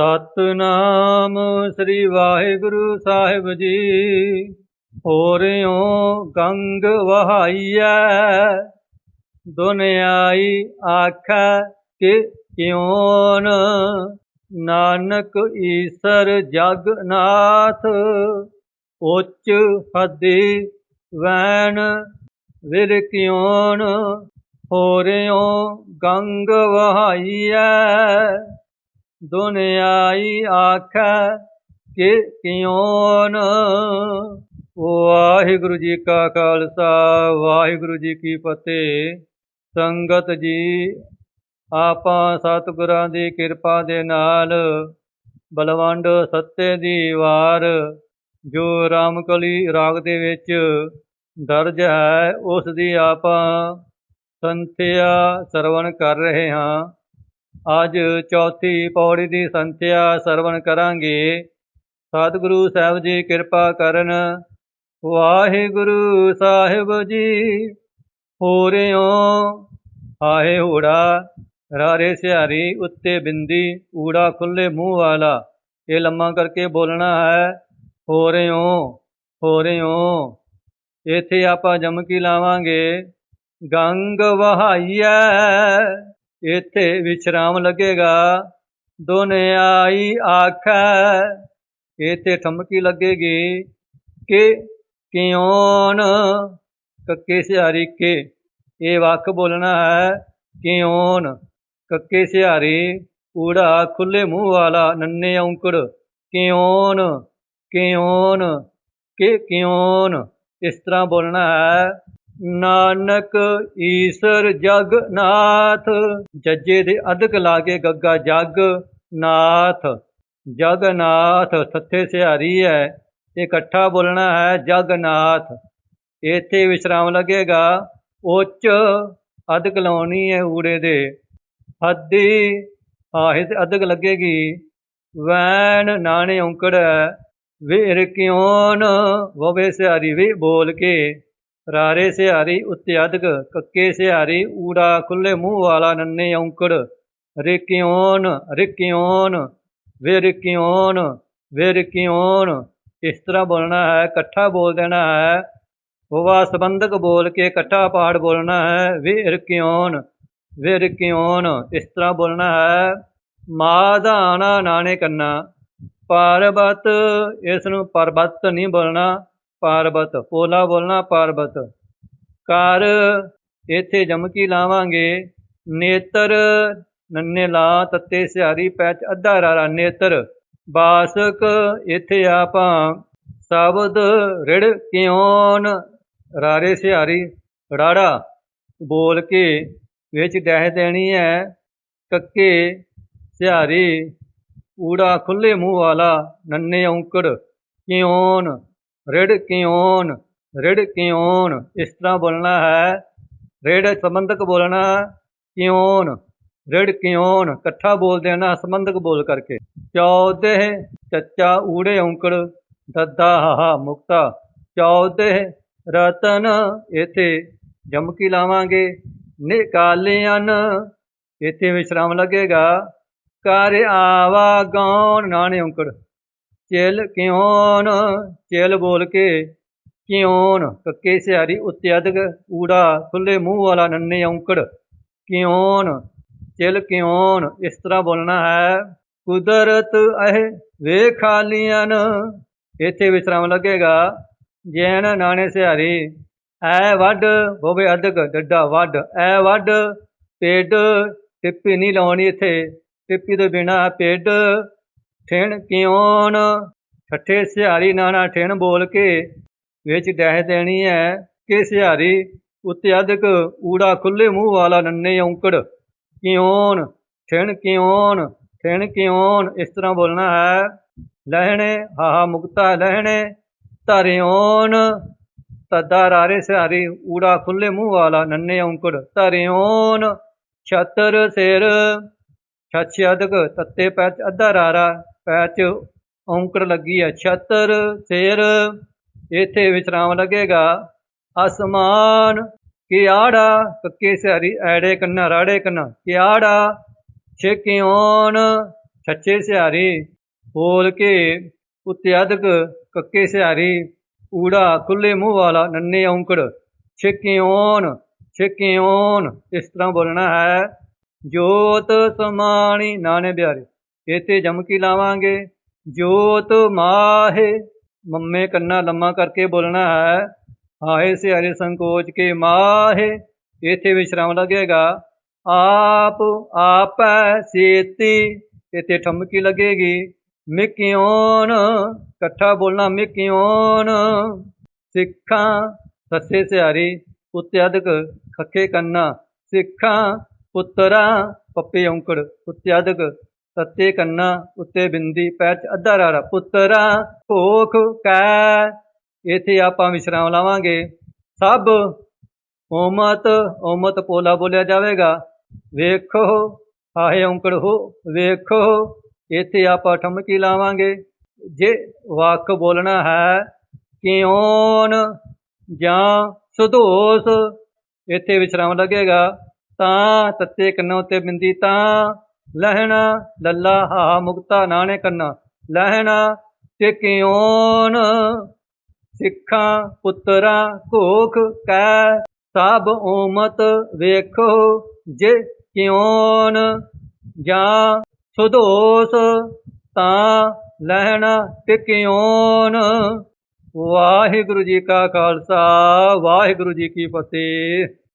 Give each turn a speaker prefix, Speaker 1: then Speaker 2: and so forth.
Speaker 1: ਸਤਨਾਮ ਸ੍ਰੀ ਵਾਹਿਗੁਰੂ ਸਾਹਿਬ ਜੀ। ਹੋਰਿਓ ਗੰਗ ਵਹਾਈਐ। ਦੁਨਿਆਈ ਆਖੈ ਕਿ ਕਿਉਨ? ਨਾਨਕ ਈਸਰ ਜਗਨਾਥ, ਉੱਚ ਹਦੀ ਵੈਣ ਵਿਰ ਕਿਉਨ? ਹੋਰਿਓ ਗੰਗ ਵਹਾਈਐ। ਦੁਨਿਆਈ ਆਖੈ ਕਿ ਕਿਉਨ? ਵਾਹਿਗੁਰੂ ਜੀ ਕਾ ਖਾਲਸਾ, ਵਾਹਿਗੁਰੂ ਜੀ ਕੀ ਫਤਿਹ। ਸੰਗਤ ਜੀ, ਆਪਾਂ ਸਤਿਗੁਰਾਂ ਦੀ ਕਿਰਪਾ ਦੇ ਨਾਲ ਬਲਵੰਡ ਸੱਤੇ ਦੀ ਵਾਰ ਜੋ ਰਾਮਕਲੀ ਰਾਗ ਦੇ ਵਿੱਚ ਦਰਜ ਹੈ, ਉਸ ਦੀ ਆਪਾਂ ਸੰਥਿਆ ਸਰਵਣ ਕਰ ਰਹੇ ਹਾਂ। ਅੱਜ ਚੌਥੀ ਪੌੜੀ ਦੀ ਸੰਥਿਆ ਸਰਵਣ ਕਰਾਂਗੇ। ਸਤਿਗੁਰੂ ਸਾਹਿਬ ਜੀ ਕਿਰਪਾ ਕਰਨ। ਵਾਹਿਗੁਰੂ ਸਾਹਿਬ ਜੀ ਹੋਰਿਓ। ਆਹੇ ਹੋੜਾ, ਰਾਰੇ ਸਿਹਾਰੀ ਉੱਤੇ ਬਿੰਦੀ, ਊੜਾ ਖੁੱਲੇ ਮੂੰਹ ਵਾਲਾ, ਇਹ ਲੰਮਾ ਕਰਕੇ ਬੋਲਣਾ ਹੈ। ਹੋਰਿਓ ਹੋਰਿਓ, ਇੱਥੇ ਆਪਾਂ ਜਮਕੀ ਲਾਵਾਂਗੇ? ਗੰਗ ਵਹਾਈਐ। ਇੱਥੇ ਵਿਸ਼ਰਾਮ ਲੱਗੇਗਾ। ਦੋਨੇ ਦੁਨਿਆਈ ਆਖੈ, ਇੱਥੇ ਠਮਕੀ ਲੱਗੇਗੀ ਕਿ ਕਿਉਨ ਕੱਕੇ ਸਿਹਾਰੀ ਕੇ, ਇਹ ਵਾਕ ਬੋਲਣਾ ਹੈ ਕਿਉਨ ਕੱਕੇ ਸਿਹਾਰੀ, ਊੜਾ ਖੁੱਲੇ ਮੂੰਹ ਵਾਲਾ, ਨੰਨੇ ਔਂਕੜ ਕਿਉਨ ਕਿਉਨ ਕਿ ਕਿਉਨ ਇਸ ਤਰ੍ਹਾਂ ਬੋਲਣਾ ਹੈ। ਨਾਨਕ ਈਸਰ ਜਗਨਾਥ, ਜੱਜੇ ਦੇ ਅਧਕ ਲਾਗੇ ਗੱਗਾ ਜਗ ਨਾਥ ਜਗਨਾਥ ਸੱਥੇ ਸਿਹਾਰੀ ਹੈ ਇਹ ਇਕੱਠਾ ਬੋਲਣਾ ਹੈ ਜਗਨਾਥ। ਇੱਥੇ ਵਿਸ਼ਰਾਮ ਲੱਗੇਗਾ, ਉੱਚ ਅਧਿਕ ਲਾਉਣੀ ਹੈ ਊੜੇ ਦੇ। ਹੱਦੀ ਆਹੇ ਤੇ ਅਧਿਕ ਲੱਗੇਗੀ, ਵੈਣ ਨਾਣੇ ਔਂਕੜ ਵੀਰ ਕਿਉਂ ਵਵੇ ਸਿਹਾਰੀ ਵੀ ਬੋਲ ਕੇ। ਰਾਰੇ ਸਿਹਾਰੀ ਉੱਤੇ ਅਧਿਕ, ਕੱਕੇ ਸਿਹਾਰੀ ਊੜਾ ਖੁੱਲੇ ਮੂੰਹ ਵਾਲਾ ਨੰਨੇ ਔਂਕੜ। ਰਿਕਿਉਨ ਰਿਕਿਉਨ ਵਿਰਕਿਉਨ ਵਿਰਕਿਉਨ ਇਸ ਤਰ੍ਹਾਂ ਬੋਲਣਾ ਹੈ, ਇਕੱਠਾ ਬੋਲ ਦੇਣਾ ਹੈ। ਹੋਵਾ ਸੰਬੰਧਕ ਬੋਲ ਕੇ ਇਕੱਠਾ ਪਾਠ ਬੋਲਣਾ ਹੈ ਵਿਰਕਿਉਨ ਵਿਰਕਿਉਨ ਇਸ ਤਰ੍ਹਾਂ ਬੋਲਣਾ ਹੈ। ਮਾਧਾਨਾ ਨਾਣੇ ਕੰਨਾ ਪਰਬਤ, ਇਸ ਨੂੰ ਪਰਬਤ ਨਹੀਂ ਬੋਲਣਾ। ਪਾਰਬਤ, ਪੋਲਾ ਬੋਲਣਾ ਪਾਰਬਤ। ਕਰ ਇੱਥੇ ਜਮਕੀ ਲਾਵਾਂਗੇ? ਨੇਤਰ, ਨੰਨੇ ਲਾ ਤੱਤੇ ਸਿਹਾਰੀ ਪੈਚ ਅੱਧਾ ਰਾਰਾ ਨੇਤਰ। ਬਾਸਕ, ਇੱਥੇ ਆਪਾਂ ਸ਼ਬਦ ਰਿੜ ਕਿਉਨ ਰਾਰੇ ਸਿਹਾਰੀ, ਰਾੜਾ, ਬੋਲ ਕੇ ਵਿੱਚ ਡਹਿ ਦੇਣੀ ਹੈ ਕੱਕੇ ਸਿਹਾਰੀ, ਊੜਾ ਖੁੱਲੇ ਮੂੰਹ ਵਾਲਾ, ਨੰਨੇ ਔਂਕੜ ਕਿਉਨ ਰਿੜ ਕਿਉਨ ਰਿੜ ਕਿਉਨ ਇਸ ਤਰ੍ਹਾਂ ਬੋਲਣਾ ਹੈ। ਰਿੜ ਸੰਬੰਧਕ ਬੋਲਣਾ ਕਿਉਨ ਰਿੜ ਇਕੱਠਾ ਬੋਲ ਦੇਣਾ ਸੰਬੰਧਕ ਬੋਲ ਕਰਕੇ। ਚੌਦੇ ਚੱਚਾ ਊੜੇ ਔਂਕੜ, ਦੱਦਾ ਹਾਹਾ ਮੁਕਤਾ। ਚੌਦੇ ਰਤਨ, ਇਥੇ ਜਮਕੀ ਲਾਵਾਂਗੇ। ਨਿਕਾਲਿਆਂ ਇਥੇ ਵਿਸ਼ਰਾਮ ਲੱਗੇਗਾ। ਕਰ ਆਵਾ ਗਾਉਣ, ਨਾਣੇ ਔਂਕੜ। ਚਿਲ ਕਿਉਨ? ਚਿਲ ਬੋਲ ਕੇ ਕਿਉਨ? ਕੱਕੇ ਸਿਆਰੀ ਉੱਤੇ ਅਧਕ ਊੜਾ ਖੁੱਲੇ ਮੂੰਹ ਵਾਲਾ ਨੰਨੇ ਔਂਕੜ। ਕਿਉਨ? ਚਿਲ ਕਿਉਨ? ਇਸ ਤਰ੍ਹਾਂ ਬੋਲਣਾ ਹੈ। ਕੁਦਰਤ ਅਹ ਵੇਖਾਲੀਆਂ ਇੱਥੇ ਵਿਸਰਾਮ ਲੱਗੇਗਾ। ਜੈਨ ਨਾਣੇ ਸਿਹਾਰੀ, ਐ ਵੱਡ ਹੋਵੇ ਅਧਕ ਡੱਡਾ ਵੱਡ ਐ ਵੱਡ ਪੇਡ ਟਿੱਪੀ ਨਹੀਂ ਲਾਉਣੀ ਇੱਥੇ। ਟਿੱਪੀ ਦੇ ਬਿਨਾ ਪੇਡ ਠਿਣ ਕਿਉਨ ਠੱਠੇ ਸਿਹਾਰੀ ਨਾਣਾ ਠਿਣ ਬੋਲ ਕੇ ਵਿੱਚ ਡਹਿ ਦੇਣੀ ਹੈ ਕਿ ਸਿਹਾਰੀ ਉੱਤੇ ਅਧਿਕ ਊੜਾ ਖੁੱਲੇ ਮੂੰਹ ਵਾਲਾ ਨੰਨੇ ਔਂਕੜ। ਕਿਉਨ ਠਿਣ ਕਿਉਨ ਠਿਣ ਕਿਉਨ ਇਸ ਤਰ੍ਹਾਂ ਬੋਲਣਾ ਹੈ। ਲਹਿਣੇ, ਹਾਹਾ ਮੁਕਤਾ ਲਹਿਣੇ ਧਰਿਓਨ ਤਦਾ ਰਾਰੇ ਸਿਹਾਰੀ ਊੜਾ ਖੁੱਲੇ ਮੂੰਹ ਵਾਲਾ ਨੰਨੇ ਔਂਕੜ। ਧਰਿਓਨ ਛਤਰ ਸਿਰ, ਛਛ ਅਧਕ ਤੱਤੇ ਪੈਚ ਅੱਧਾ ਰਾਰਾ। ਪੈਚ ਔਂਕੜ ਲੱਗੀ ਹੈ ਛਤਰ ਸਿਰ ਇੱਥੇ ਵਿਸਰਾਮ ਲੱਗੇਗਾ। ਅਸਮਾਨ, ਕਿਆੜਾ, ਕੱਕੇ ਸਿਆਰੀ ਐੜੇ ਕੰਨਾ, ਰਾੜੇ ਕੰਨਾ, ਕਿਆੜਾ, ਛੇਕਿਓਨ, ਛੱਚੇ ਸਿਆਰੀ ਬੋਲ ਕੇ ਉਤਿਆਦਕ ਕੱਕੇ ਸਿਆਰੀ ਊੜਾ, ਖੁੱਲੇ ਮੂੰਹ ਵਾਲਾ, ਨੰਨੇ ਔਂਕੜ, ਛਿਕਿਓਨ ਛਿਕਿਓਨ, ਇਸ ਤਰ੍ਹਾਂ ਬੋਲਣਾ ਹੈ। ਜੋਤ ਸਮਾਣੀ, ਨਾਨੇ ਬਿਹਾਰੇ। ਇਥੇ ਜਮਕੀ ਲਾਵਾਂਗੇ? ਜੋਤ ਮਾਹੇ। ਮੰਮੇ ਕੰਨਾ ਲੰਮਾ ਕਰਕੇ ਬੋਲਣਾ ਹੈ ਆਏ ਸਿਆਰੇ ਸੰਕੋਚ ਕੇ ਮਾਹੇ। ਇਥੇ ਵਿਸ਼ਰਾਮ ਲੱਗੇਗਾ। ਆਪ, ਆਪੈ ਸੇਤੀ। ਇਥੇ ਠਮਕੀ ਲੱਗੇਗੀ। ਮਿਕਿਓਨ। ਇਕੱਠਾ ਬੋਲਣਾ, ਮਿਕਿਓਨ। ਸਿੱਖਾਂ। ਸੱਸੇ ਸਿਹਾਰੀ ਉੱਤੇ ਅਧਕ ਖੱਕੇ ਕੰਨਾ। ਸਿੱਖਾਂ। ਪੁੱਤਰਾ। ਪੱਪੇ ਔਂਕੜ। ਉੱਤੇ ਅਧਕ ਤੱਤੇ ਕੰਨਾ ਉੱਤੇ ਬਿੰਦੀ ਪੈਰ ਚ ਅੱਧਾ ਰਾੜਾ ਪੁੱਤਰਾ, ਭੋਖ ਕੈ। ਇਥੇ ਆਪਾਂ ਵਿਸ਼ਰਾਮ ਲਾਵਾਂਗੇ। ਸਭ ਓਮਤ ਓਮਤ ਪੋਲਾ ਬੋਲਿਆ ਜਾਵੇਗਾ। ਵੇਖੋ ਆਹੇ ਔਂਕੜ ਹੋ, ਵੇਖੋ। ਇਥੇ ਆਪਾਂ ਠਮਕੀ ਲਾਵਾਂਗੇ। ਜੇ ਵਾਕ ਬੋਲਣਾ ਹੈ ਕਿਉਨ ਜਾਂ ਸੁਧੋਸ ਇੱਥੇ ਵਿਸਰਾਮ ਲੱਗੇਗਾ। ਤਾਂ ਤੱਤੇ ਕੰਨਾਂ ਉੱਤੇ ਬਿੰਦੀ ਤਾਂ ਲਹਿਣਾ ਲੱਲਾ ਹਾ ਮੁਕਤਾ ਨਾਣੇ ਕੰਨਾ ਲਹਿਣਾ ਤੇ ਕਿਉਨ ਸਿੱਖਾਂ ਪੁੱਤਰਾ ਘੋਖ ਕੈ, ਸਭ ਓਮਤ ਵੇਖੋ ਜੇ ਕਿਉਨ ਜਾਂ ਸੁਧੋਸ ਤਾਂ ਲਹਿਣਾ ਤੇ ਕਿਉਨ ਵਾਹਿਗੁਰੂ ਜੀ ਕਾ ਖਾਲਸਾ, ਵਾਹਿਗੁਰੂ ਜੀ ਕੀ ਫਤਿਹ।